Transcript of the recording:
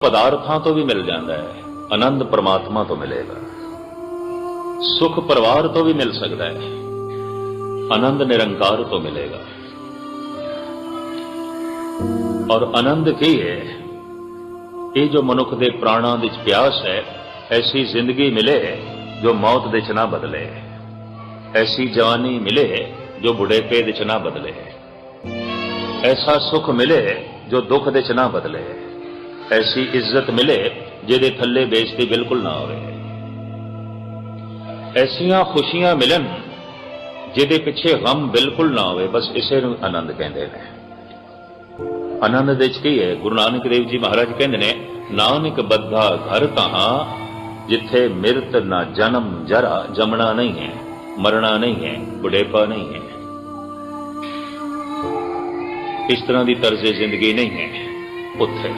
ਪਦਾਰਥਾਂ ਤੋਂ ਵੀ ਮਿਲ ਜਾਂਦਾ ਹੈ, ਆਨੰਦ ਪਰਮਾਤਮਾ ਤੋਂ ਮਿਲੇਗਾ। ਸੁਖ ਪਰਿਵਾਰ ਤੋਂ ਵੀ ਮਿਲ ਸਕਦਾ ਹੈ, ਆਨੰਦ ਨਿਰੰਕਾਰ ਤੋਂ ਮਿਲੇਗਾ। ਔਰ ਆਨੰਦ ਕੀ ਹੈ? ਇਹ ਜੋ ਮਨੁੱਖ ਦੇ ਪ੍ਰਾਣਾਂ ਵਿੱਚ ਪਿਆਸ ਹੈ, ਐਸੀ ਜ਼ਿੰਦਗੀ ਮਿਲੇ ਜੋ ਮੌਤ ਦੇ ਚ ਨਾ ਬਦਲੇ ਐਸੀ ਜਵਾਨੀ ਮਿਲੇ ਜੋ ਬੁਢੇਪੇ ਦੇ ਚ ਬਦਲੇ ਐਸਾ ਸੁਖ ਮਿਲੇ ਜੋ ਦੁੱਖ ਦੇ ਚ ਨਾ ਬਦਲੇ ਐਸੀ ਇੱਜ਼ਤ ਮਿਲੇ ਜਿਹਦੇ ਥੱਲੇ ਬੇਇੱਜ਼ਤੀ ਬਿਲਕੁਲ ਨਾ ਹੋਵੇ ਐਸੀਆਂ ਖੁਸ਼ੀਆਂ ਮਿਲਣ ਜਿਹਦੇ ਪਿੱਛੇ ਗਮ ਬਿਲਕੁਲ ਨਾ ਹੋਵੇ ਬਸ ਇਸੇ ਨੂੰ ਆਨੰਦ ਕਹਿੰਦੇ ਨੇ ਆਨੰਦ ਦੇ ਵਿੱਚ ਕੀ ਹੈ ਗੁਰੂ ਨਾਨਕ ਦੇਵ ਜੀ ਮਹਾਰਾਜ ਕਹਿੰਦੇ ਨੇ ਨਾਨਕ ਬੱਧਾ ਘਰ ਕਹਾ ਜਿੱਥੇ ਮਿਰਤ ਨਾ ਜਨਮ ਜਰਾ ਜਮਣਾ ਨਹੀਂ ਹੈ ਮਰਣਾ ਨਹੀਂ ਹੈ ਬੁਢੇਪਾ ਨਹੀਂ ਹੈ ਇਸ ਤਰ੍ਹਾਂ ਦੀ ਤਰਜ਼ੇ ਜ਼ਿੰਦਗੀ ਨਹੀਂ ਹੈ ਉੱਥੇ